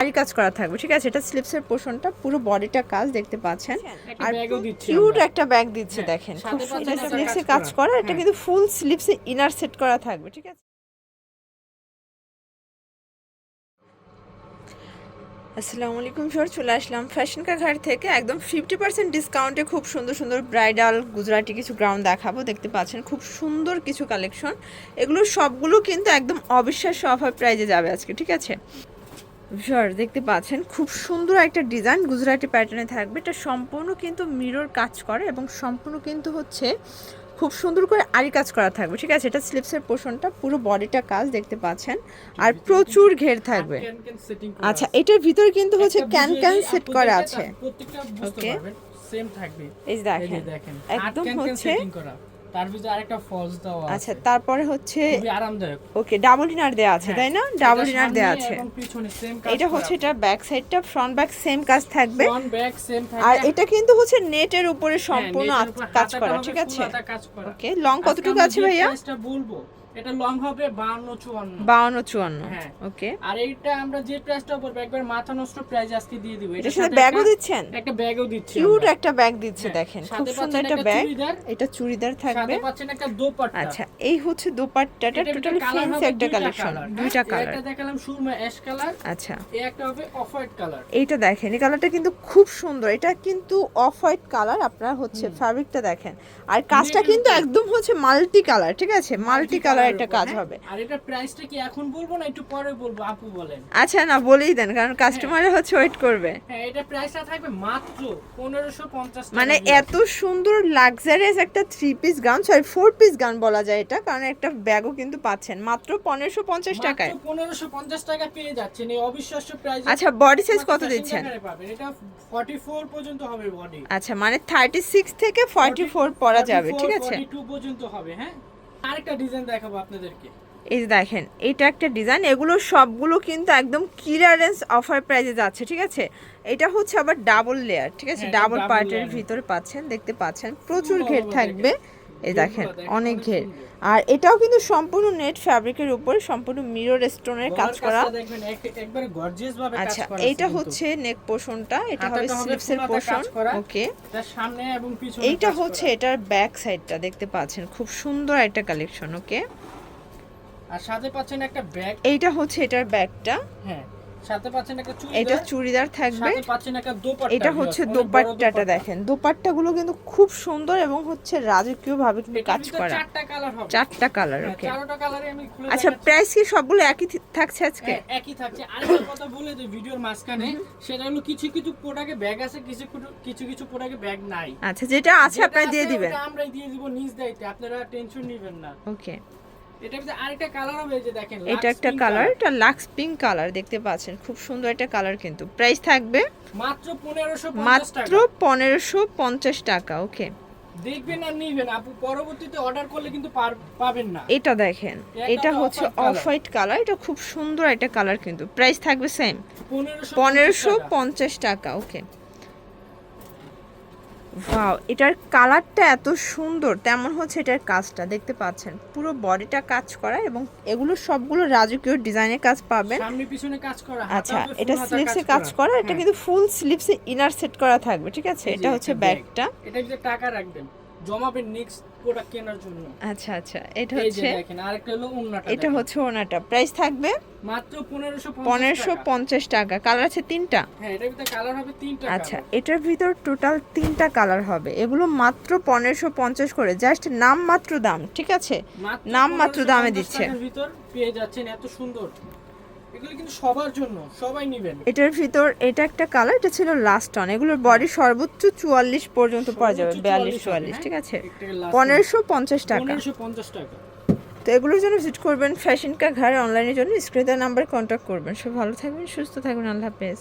আরি কাজ করা থাকবে ঠিক আছে? এটা স্লিপসের পোর্শনটা পুরো বডিটা কাজ দেখতে পাচ্ছেন। আর কিউট একটা ব্যাগ দিচ্ছে হ্যাঁ, দেখেন। খুব একটা স্লিপসে কাজ করা। এটা হ্যাঁ। কিন্তু ফুল স্লিপসে ইনার সেট করা থাকবে ঠিক আছে? আসসালামু আলাইকুম স্যার চলে আসলাম ফ্যাশন কা ঘাট থেকে। একদম ফিফটি পার্সেন্ট ডিসকাউন্টে খুব সুন্দর সুন্দর ব্রাইডাল গুজরাটি কিছু গ্রাউন্ড দেখাবো দেখতে পাচ্ছেন খুব সুন্দর কিছু কালেকশন এগুলো সবগুলো কিন্তু একদম অবিশ্বাস্য অফার প্রাইজে যাবে আজকে ঠিক আছে? স্যার দেখতে পাচ্ছেন খুব সুন্দর একটা ডিজাইন গুজরাটি প্যাটার্নে থাকবে। এটা সম্পূর্ণ কিন্তু মিরর কাজ করে এবং সম্পূর্ণ কিন্তু হচ্ছে খুব সুন্দর করে আরি কাজ করা থাকবে। ঠিক আছে এটা স্লিপসের পোর্শনটা পুরো বডিটা কাজ দেখতে পাচ্ছেন। আর প্রচুর ঘের থাকবে। আচ্ছা এটার ভিতরে কিন্তু হচ্ছে ক্যান ক্যান সেট করা আছে। থাকবে। এই দেখেন একদম হচ্ছে তার ভিতরে আরেকটা ফলস দেওয়া আচ্ছা তারপরে হচ্ছে আরামদায়ক। ওকে ডাবল ডিনার দেওয়া আছে হ্যাঁ, তাই না? ডাবল ডিনার দেয়া দেওয়া আছে এটা হচ্ছে এটা ব্যাক সাইডটা ফ্রন্ট ব্যাক সেম কাজ থাকবে। ফ্রন্ট ব্যাক সেম থাকবে। আর এটা কিন্তু হচ্ছে নেটের উপরে হ্যাঁ, সম্পূর্ণ কাজ করা ঠিক আছে? ওকে লং কতটুকু আছে ভাইয়া? বলব। এটা লং হবে 52 54 বাউন্ন চুয়ান্ন হ্যাঁ। ওকে। আর এইটা আমরা যে প্রাইসটা একবার মাথা নষ্ট প্রাইস আজকে দিয়ে দিব। এটার সাথে ব্যাগও দিচ্ছেন? একটা ব্যাগও দিচ্ছি কিউট একটা ব্যাগ দিচ্ছে হ্যাঁ, দেখেন। খুব সুন্দর একটা ব্যাগ এটা চুড়িদার থাকবে। সাথে পাচ্ছেন একটা দোপাট্টা। আচ্ছা এই হচ্ছে দোপাট্টাটা টোটালি ফ্যান্সি একটা কালেকশন দুইটা হ্যাঁ? কালার একটা দেখালাম সুরমা অ্যাশ কালার আচ্ছা। এই একটা হবে অফ হোয়াইট কালার এইটা দেখেন এই কালারটা কিন্তু খুব সুন্দর। এটা কিন্তু অফ হোয়াইট কালার আপনার হচ্ছে ফ্যাব্রিকটা দেখেন। আর কাজটা কিন্তু একদম হচ্ছে মাল্টি কালার ঠিক আছে? মাল্টি কালার একটা কাজ হবে। হ্যাঁ? আর এটা প্রাইসটা কি এখন বলব না একটু পরে বলব? আপু বলেন। আচ্ছা না বলেই দেন কারণ কাস্টমাররা হচ্ছে ওয়েট করবে। হ্যাঁ এটা প্রাইসটা থাকবে মাত্র 1550 টাকা মানে এত সুন্দর লাক্সারিয়াস একটা three piece gown sorry four piece gown বলা যায় এটা কারণ একটা ব্যাগও কিন্তু পাচ্ছেন। মাত্র পনেরোশো পঞ্চাশ মাত্র টাকায়। 1550 টাকা পেয়ে যাচ্ছেন। এই অবিশ্বাস্য প্রাইস আচ্ছা বডি সাইজ কত দিচ্ছেন? এটা 44 পর্যন্ত হবে বডি আচ্ছা মানে থার্টি সিক্স থেকে ফর্টি ফোর পরা যাবে ঠিক আছে? 42 পর্যন্ত হবে হ্যাঁ? আরেকটা ডিজাইন দেখাবো আপনাদেরকে। এই যে দেখেন এটা একটা ডিজাইন এগুলো সবগুলো কিন্তু একদম ক্লিয়ারেন্স অফার প্রাইজে যাচ্ছে ঠিক আছে? এটা হচ্ছে আবার ডাবল লেয়ার ঠিক আছে? হ্যাঁ, ডাবল double পার্টের। ভিতরে পাচ্ছেন দেখতে পাচ্ছেন। প্রচুর ঘের থাকবে। এই দেখেন অনেক ঘের। আর এটাও কিন্তু সম্পূর্ণ নেট ফ্যাব্রিকের উপরে সম্পূর্ণ মিরর স্টোনের কাজ করা। আচ্ছা এইটা হচ্ছে নেক পোর্শনটা এটা হবে স্লিপসের পোর্শন ওকে এটা সামনে এবং পিছনে এইটা হচ্ছে এটার ব্যাক সাইডটা দেখতে পাচ্ছেন খুব সুন্দর একটা কালেকশন ওকে আর সাথে পাচ্ছেন একটা ব্যাগ এইটা হচ্ছে এটার ব্যাগটা হ্যাঁ। এটা চুড়িদার থাকবে। দোপাট্টা। এটা হচ্ছে দোপাট্টাটা দোপাট্টা। দেখেন। দোপাট্টাগুলো কিন্তু খুব সুন্দর এবং হচ্ছে রাজকীয় ভাবে কিন্তু কাজ করা। চারটা কালার হ্যাঁ, ওকে খুলে আচ্ছা। প্রাইস কি সবগুলো একই থাকছে আজকে? হ্যাঁ, একই থাকছে। আরেকটা কথা বলে দিই ভিডিওর মাঝখানে সেটা হলো কিছু কিছু প্রোডাক্টে ব্যাগ আছে কিছু কিছু- কিছু প্রোডাক্টে ব্যাগ নাই। আচ্ছা যেটা আছে আপনারা দিয়ে দিবেন। ওটা আমরাই দিয়ে দিব নিজ দায়িত্বে। আপনারা টেনশন নেবেন না। ওকে এটা একটা কালার এটা লাক্স পিঙ্ক কালার দেখতে পাচ্ছেন খুব সুন্দর একটা কালার কিন্তু। প্রাইস থাকবে মাত্র পনেরোশো মাত্র পনেরোশো পঞ্চাশ টাকা ওকে দেখবেন আর নিবেন আপু পরবর্তীতে অর্ডার করলে কিন্তু পাবেন না। এটা দেখেন এটা হচ্ছে অফ হোয়াইট কালার এটা খুব সুন্দর একটা কালার কিন্তু। প্রাইস থাকবে সেম পনেরোশো পঞ্চাশ টাকা। ওকে ওয়াও এটার কালারটা এত সুন্দর তেমন হচ্ছে এটার কাজটা দেখতে পাচ্ছেন। পুরো বডিটা কাজ করা এবং এগুলো সবগুলো রাজকীয় ডিজাইনের কাজ পাবেন। সামনে পিছনে কাজ করা আচ্ছা এটা স্লিভসে কাজ করা। এটা হ্যাঁ। কিন্তু ফুল স্লিপসে ইনার সেট করা থাকবে ঠিক আছে? এটা হচ্ছে ব্যাগটা। এটা যে টাকা রাখবেন। জমাবেন নেক্সট প্রোডাক্ট কেনার জন্য। আচ্ছা আচ্ছা এটা হচ্ছে দেখেন আরেকটা হলো উন্নাটা এটা হচ্ছে ওনাটা প্রাইস থাকবে মাত্র পনেরোশো পনেরোশো পঞ্চাশ টাকা। কালার আছে তিনটা? হ্যাঁ এটার ভিতরে কালার হবে তিনটা আচ্ছা এটার ভিতর টোটাল তিনটা কালার হবে। এগুলো মাত্র পনেরোশো পঞ্চাশ করে। জাস্ট নাম মাত্র দাম ঠিক আছে? নাম মাত্র দামে দিচ্ছে। ভিতর পেয়ে যাচ্ছেন এত সুন্দর। এগুলো কিন্তু সবার জন্য সবাই নেবেন। এটার ভিতর এটা একটা কালার এটা ছিল লাস্ট অন এগুলোর বডি সর্বোচ্চ চুয়াল্লিশ পর্যন্ত পাওয়া যাবে বিয়াল্লিশ চুয়াল্লিশ ঠিক আছে? হ্যাঁ? একটা last পনেরোশো পঞ্চাশ টাকা। পনেরোশো পঞ্চাশ টাকা। তো এগুলোর জন্য ভিজিট করবেন ফ্যাশন কা ঘর অনলাইনের জন্য স্ক্রিনের নাম্বারে কন্ট্যাক্ট করবেন। সব ভালো থাকবেন সুস্থ থাকবেন আল্লাহ হাফেজ।